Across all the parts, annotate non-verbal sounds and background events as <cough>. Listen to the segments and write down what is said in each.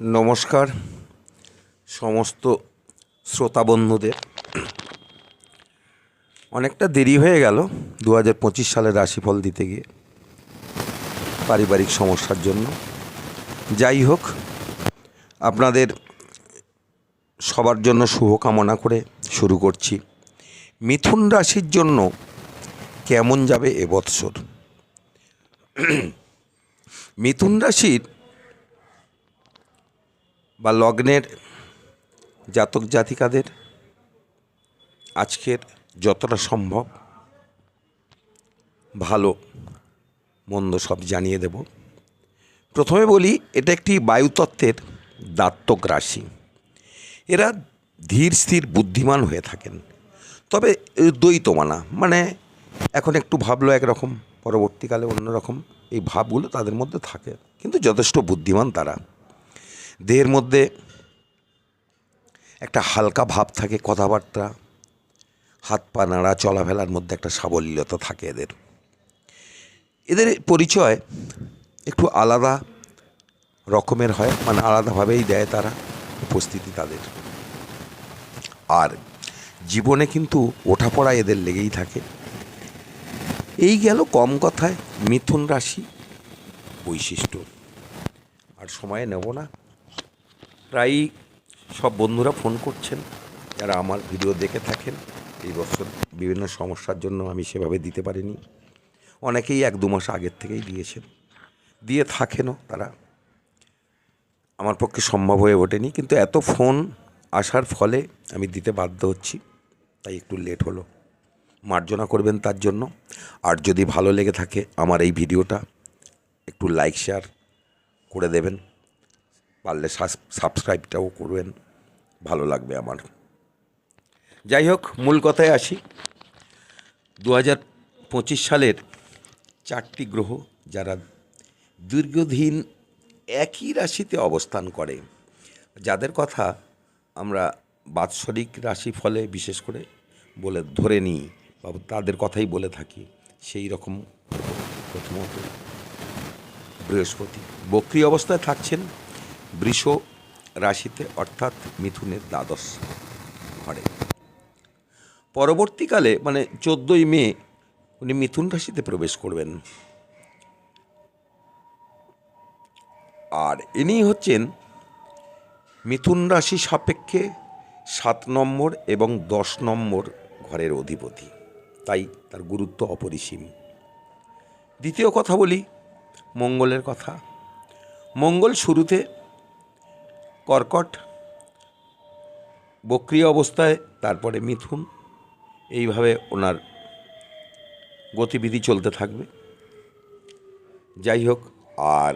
নমস্কার, সমস্ত শ্রোতা বন্ধুদের অনেকটা দেরি হয়ে গেল দু হাজার পঁচিশ সালের রাশিফল দিতে গিয়ে পারিবারিক সমস্যার জন্য। যাই হোক, আপনাদের সবার জন্য শুভকামনা করে শুরু করছি। মিথুন রাশির জন্য কেমন যাবে এবৎসর মিথুন রাশির বা লগ্নের জাতক জাতিকাদের আজকের যতটা সম্ভব ভালো, মন্দ সব জানিয়ে দেব। প্রথমে বলি, এটা একটি বায়ুতত্ত্বের দাত্তক রাশি। এরা ধীর, স্থির, বুদ্ধিমান হয়ে থাকেন। তবে দ্বৈতমানা মানে এখন একটু ভাবলো একরকম, পরবর্তীকালে অন্যরকম, এই ভাবগুলো তাদের মধ্যে থাকে। কিন্তু যথেষ্ট বুদ্ধিমান তারা। দেহের মধ্যে একটা হালকা ভাব থাকে কথাবার্তা, হাত পা নাড়া চলাফেলার মধ্যে একটা সাবলীলতা থাকে এদের। এদের পরিচয় একটু আলাদা রকমের হয় মানে আলাদাভাবেই দেয় তারা উপস্থিতি তাদের। আর জীবনে কিন্তু ওঠাপড়া এদের লেগেই থাকে। এই গেল কম কথায় মিথুন রাশি বৈশিষ্ট্য। আর সময় নেব না। প্রায়ই সব বন্ধুরা ফোন করছেন, যারা আমার ভিডিও দেখে থাকেন। এই বছর বিভিন্ন সমস্যার জন্য আমি সেভাবে দিতে পারিনি। অনেকেই এক দু মাস আগের থেকেই দিয়েছেন। দিয়ে থাকেনও তারা। আমার পক্ষে সম্ভব হয়ে ওঠেনি, কিন্তু এত ফোন আসার ফলে আমি দিতে বাধ্য হচ্ছি, তাই একটু লেট হলো। মার্জনা করবেন তার জন্য। আর যদি ভালো লেগে থাকে আমার এই ভিডিওটা, একটু লাইক শেয়ার করে দেবেন। পারলে সাবস্ক্রাইবটাও করবেন। ভালো লাগবে আমার। যাই হোক, মূল কথায় আসি। দু হাজার পঁচিশ সালের চারটি গ্রহ যারা দীর্ঘদিন একই রাশিতে অবস্থান করে, যাদের কথা আমরা বাৎসরিক রাশি ফলে বিশেষ করে বলে ধরে নিই বা তাদের কথাই বলে থাকি, সেই রকম প্রথমত বৃহস্পতি। বক্রি অবস্থায় থাকছেন বৃষ রাশিতে অর্থাৎ মিথুনের দ্বাদশ ঘরে। পরবর্তীকালে মানে চোদ্দোই মে, উনি মিথুন রাশিতে প্রবেশ করবেন। আর ইনি হচ্ছেন মিথুন রাশি সাপেক্ষে সাত নম্বর এবং দশ নম্বর ঘরের অধিপতি। তাই তার গুরুত্ব অপরিসীম। দ্বিতীয় কথা বলি, মঙ্গলের কথা। মঙ্গল শুরুতে কর্কট, বক্রিয় অবস্থায়, তারপরে মিথুন, এইভাবে ওনার গতিবিধি চলতে থাকবে। যাই হোক আর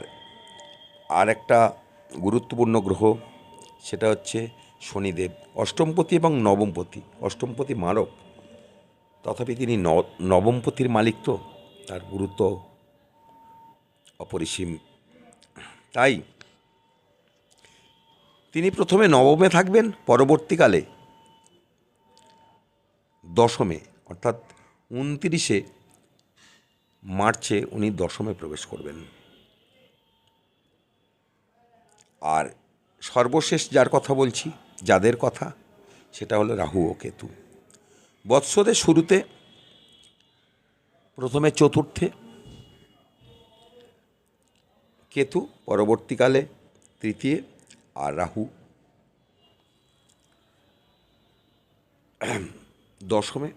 আর একটা গুরুত্বপূর্ণ গ্রহ, সেটা হচ্ছে শনিদেব, অষ্টমপতি এবং নবমপতি। অষ্টমপতি মারক তথাপি তিনি নবমপতির মালিক তো, তার গুরুত্ব অপরিসীম। তাই তিনি প্রথমে নবমে থাকবেন, পরবর্তীকালে দশমে, অর্থাৎ উনতিরিশে মার্চে উনি দশমে প্রবেশ করবেন। আর সর্বশেষ যার কথা বলছি, যাদের কথা, সেটা হলো রাহু ও কেতু। বৎসরের শুরুতে, প্রথমে চতুর্থে, কেতু, পরবর্তীকালে তৃতীয় আর রাহু <clears throat> দশমে,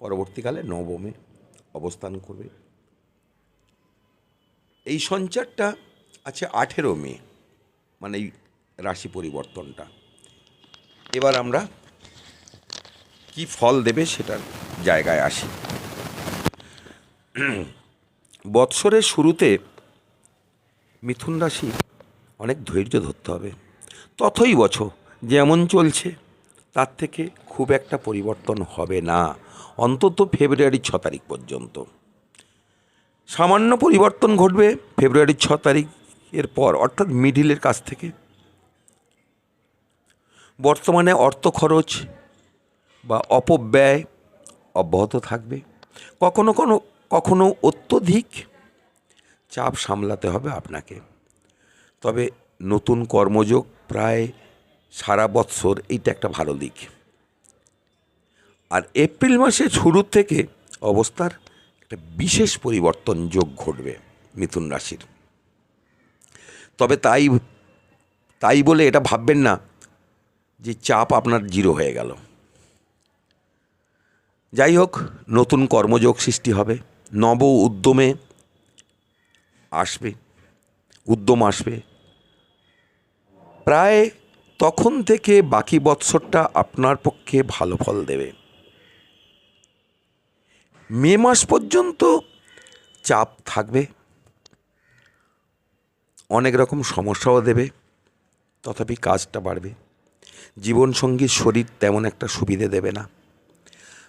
পরবর্তীকালে নবমে অবস্থান করবে। এই সঞ্চারটা আছে আঠেরো মে মানে এই রাশি পরিবর্তনটা। এবার আমরা কি ফল দেবে সেটার জায়গায় আসি। <clears throat> বৎসরের শুরুতে মিথুন রাশি অনেক ধৈর্য ধরতে হবে। তথই বছর যেমন চলছে, তার থেকে খুব একটা পরিবর্তন হবে না, অন্তত ফেব্রুয়ারি ছ তারিখ পর্যন্ত। সামান্য পরিবর্তন ঘটবে ফেব্রুয়ারির ছ তারিখের পর, অর্থাৎ মিডিলের কাছ থেকে। বর্তমানে অর্থ খরচ বা অপব্যয় অব্যাহত থাকবে। কখনো কোনো, কখনো অত্যধিক চাপ সামলাতে হবে আপনাকে। তবে নতুন কর্মযোগ প্রায় সারা বৎসর এইটা একটা ভালো দিক। আর এপ্রিল মাসের শুরুর থেকে অবস্থার একটা বিশেষ পরিবর্তন যোগ ঘটবে মিথুন রাশির। তবে তাই তাই বলে এটা ভাববেন না যে চাপ আপনার জিরো হয়ে গেল। যাই হোক, নতুন কর্মযোগ সৃষ্টি হবে, নব উদ্যমে আসবে। উদ্যম আসবে। প্রায় তখন থেকে বাকি বৎসরটা আপনার পক্ষে ভালো ফল দেবে। মে মাস পর্যন্ত চাপ থাকবে। অনেক রকম সমস্যাও দেবে, তথাপি কাজটা বাড়বে। জীবনসঙ্গীর শরীর তেমন একটা সুবিধে দেবে না।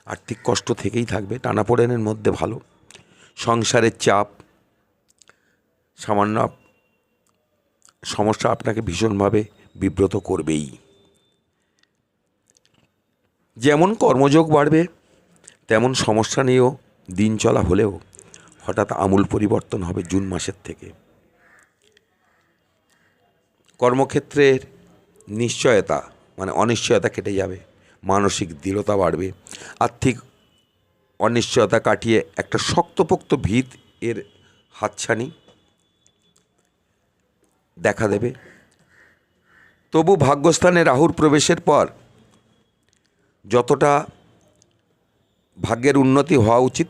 আর্থিক কষ্ট থেকেই থাকবে, টানাপোড়েনের মধ্যে ভালো। সংসারের চাপ সামান্য সমস্যা আপনাকে ভীষণভাবে বিব্রত করবেই। যেমন কর্মযোগ বাড়বে, তেমন সমস্যা নিয়েও দিন চলা হলেও হঠাৎ আমূল পরিবর্তন হবে জুন মাসের থেকে। কর্মক্ষেত্রের নিশ্চয়তা মানে অনিশ্চয়তা কেটে যাবে, মানসিক দৃঢ়তা বাড়বে, আর্থিক অনিশ্চয়তা কাটিয়ে একটা শক্তপোক্ত ভিত এর হাতছানি দেখা দেবে। তবু ভাগ্যস্থানে রাহুর প্রবেশের পর যতটা ভাগ্যের উন্নতি হওয়া উচিত,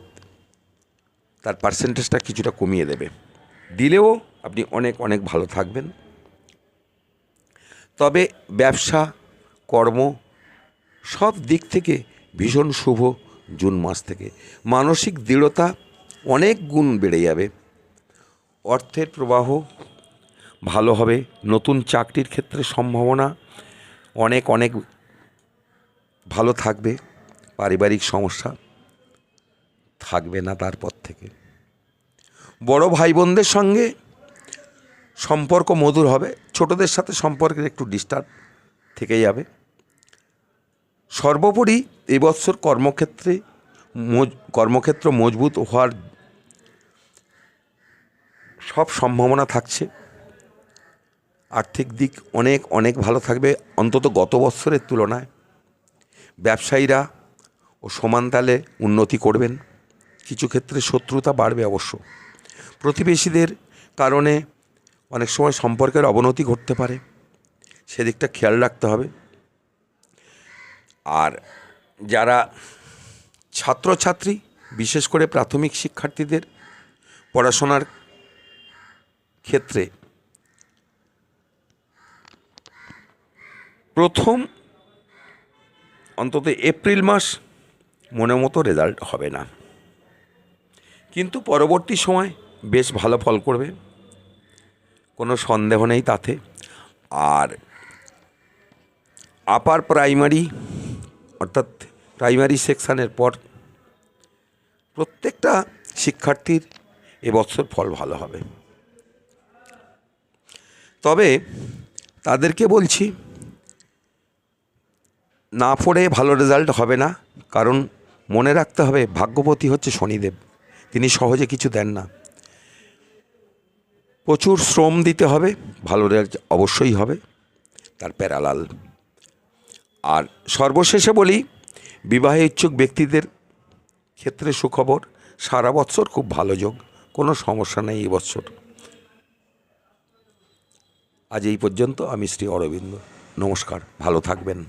তার পার্সেন্টেজটা কিছুটা কমিয়ে দেবে। দিলেও আপনি অনেক অনেক ভালো থাকবেন। তবে ব্যবসা, কর্ম সব দিক থেকে ভীষণ শুভ জুন মাস থেকে। মানসিক দৃঢ়তা অনেক গুণ বেড়ে যাবে। অর্থের প্রবাহ ভালো হবে। নতুন চাকরির ক্ষেত্রে সম্ভাবনা অনেক অনেক ভালো থাকবে। পারিবারিক সমস্যা থাকবে না তারপর থেকে। বড় ভাই বোনদের সঙ্গে সম্পর্ক মধুর হবে। ছোটদের সাথে সম্পর্কের একটু ডিস্টার্ব থেকে যাবে। সর্বোপরি এবছর কর্মক্ষেত্রে কর্মক্ষেত্র মজবুত হওয়ার সব সম্ভাবনা থাকছে। আর্থিক দিক অনেক অনেক ভালো থাকবে। অন্তত গত বছরের তুলনায় ব্যবসায়ীরা ও সমান তালে উন্নতি করবেন। কিছু ক্ষেত্রে শত্রুতা বাড়বে অবশ্য। প্রতিবেশীদের কারণে অনেক সময় সম্পর্কের অবনতি ঘটতে পারে। সেদিকটা খেয়াল রাখতে হবে। আর যারা ছাত্রছাত্রী, বিশেষ করে প্রাথমিক শিক্ষার্থীদের পড়াশোনার ক্ষেত্রে প্রথম অন্তত এপ্রিল মাস মনের মতো রেজাল্ট হবে না। কিন্তু পরবর্তী সময় বেশ ভালো ফল করবে। কোনো সন্দেহ নেই তাতে। আর আপার প্রাইমারি অর্থাৎ প্রাইমারি সেকশানের পর প্রত্যেকটা শিক্ষার্থীর এবছর ফল ভালো হবে। তবে তাদেরকে বলছি না পড়ে ভালো রেজাল্ট হবে না। কারণ মনে রাখতে হবে ভাগ্যপতি হচ্ছে শনিদেব। তিনি সহজে কিছু দেন না। প্রচুর শ্রম দিতে হবে, ভালো রেজাল্ট অবশ্যই হবে। তার প্যারালাল। আর সর্বশেষে বলি, বিবাহে ইচ্ছুক ব্যক্তিদের ক্ষেত্রে সুখবর, সারা বৎসর খুব ভালো যোগ, কোনো সমস্যা নেই এই বৎসর আজ এই পর্যন্ত, আমি শ্রী অরবিন্দ। নমস্কার, ভালো থাকবেন।